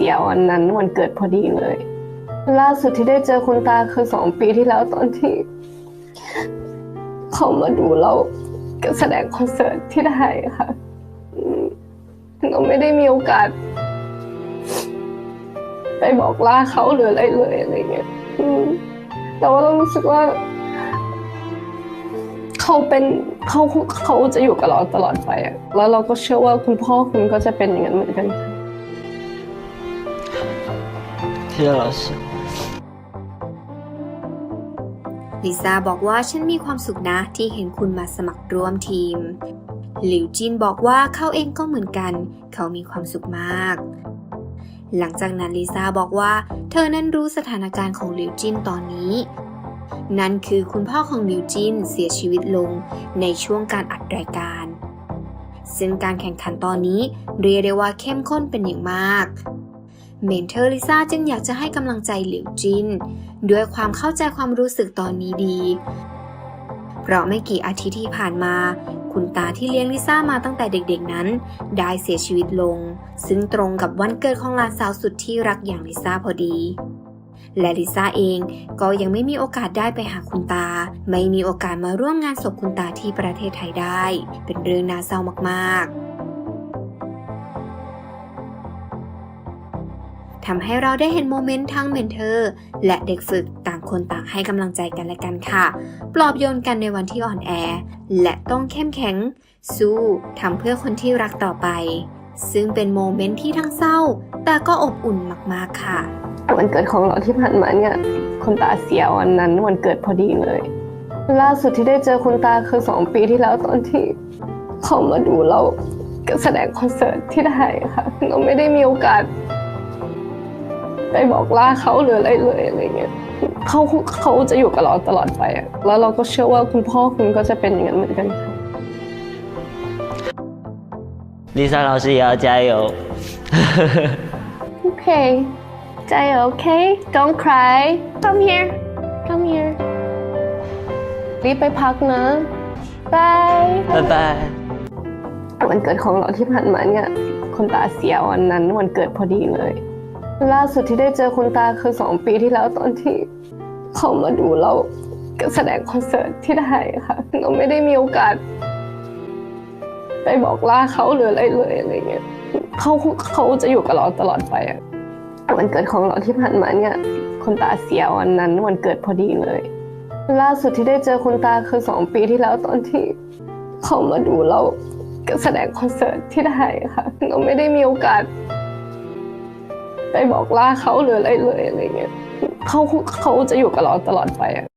สียวันนั้นวันเกิดพอดีเลย ล่าสุดที่ได้เจอคุณตาคือสองปีที่แล้วตอนที่ เขามาดูเราแสดงคอนเสิร์ตที่ไทยค่ะเราไม่ได้มีโอกาส ไปบอกลาเขาหรืออะไรเลยอะไรเงี้ยแต่ว่าเรารู้สึกว่า เขาเป็นเขาเขาจะอยู่กับเราตลอดไปอะแล้วเราก็เชื่อว่าคุณพ่อคุณก็จะเป็นอย่างนั้นเหมือนกันค่ะ relacji. ลิซาบอกว่าฉันมีความสุขนะที่เห็นคุณมาสมัครร่วมทีม หลิวจินบอกว่าเขาเองก็เหมือนกัน เขามีความสุขมาก หลังจากนั้นลิซาบอกว่า เธอนั้นรู้สถานการณ์ของหลิวจินตอนนี้ นั่นคือคุณพ่อของหลิวจินเสียชีวิตลงในช่วงการอัดรายการ ซึ่งการแข่งขันตอนนี้เรียกได้ว่าเข้มข้นเป็นอย่างมาก เมนเทอร์ลิซ่าจึงอยากจะให้กำลังใจหลิวจิน ด้วยความเข้าใจความรู้สึกตอนนี้ดี เพราะไม่กี่อาทิตย์ที่ผ่านมา คุณตาที่เลี้ยงลิซ่ามาตั้งแต่เด็กๆนั้น ได้เสียชีวิตลง ซึ่งตรงกับวันเกิดของหลานสาวสุดที่รักอย่างลิซ่าพอดีและลิซ่าเองก็ยังไม่มีโอกาสได้ไปหาคุณตา ไม่มีโอกาสมาร่วมงานศพคุณตาที่ประเทศไทยได้ เป็นเรื่องน่าเศร้ามากๆ ทำให้เราได้เห็นโมเมนต์ทั้งเมนเทอร์และเด็กฝึกต่างคนต่างให้กำลังใจกันและกันค่ะ ปลอบโยนกันในวันที่อ่อนแอ และต้องเข้มแข็ง สู้ทำเพื่อคนที่รักต่อไป ซึ่งเป็นโมเมนต์ที่ทั้งเศร้า แต่ก็อบอุ่นมากๆค่ะ วันเกิดของเราที่ผ่านมาเนี่ยคุณตาเสียวันนั้นวันเกิดพอดีเลย ล่าสุดที่ได้เจอคุณตาคือสองปีที่แล้วตอนที่เขามาดูเราแสดงคอนเสิร์ตที่ไทยค่ะเราไม่ได้มีโอกาส ไปบอกล่าเขาหรืออะไรเลยอะไรเงี้ยเขาเขาจะอยู่กับเราตลอดไป แล้วเราก็เชื่อว่าคุณพ่อคุณก็จะเป็นอย่างนั้นเหมือนกันลิซ่า老师也要加油。okay, 加油 okay. Don't cry. Come here. Come here. รีบไปพักนะ Bye. Bye bye. วันเกิดของเราที่ผ่านมาเนี่ยคนตาเสียวันนั้นวันเกิดพอดีเลย ล่าสุดที่ได้เจอคุณตาคือสองปีที่แล้วตอนที่เขามาดูเราแสดงคอนเสิร์ตที่ไทยค่ะเราไม่ได้มีโอกาสไปบอกลาเขาหรืออะไรเลยอะไรเงี้ยเขาเขาจะอยู่กับเราตลอดไปอะวันเกิดของเราที่ผ่านมาเนี่ยคุณตาเสียวันนั้นวันเกิดพอดีเลย ล่าสุดที่ได้เจอคุณตาคือสองปีที่แล้วตอนที่เขามาดูเราแสดงคอนเสิร์ตที่ไทยค่ะเราไม่ได้มีโอกาส ไปบอกลาเขาหรืออะไรเลยอะไรเงี้ยเขาเขาจะอยู่กับเราตลอดไปอะ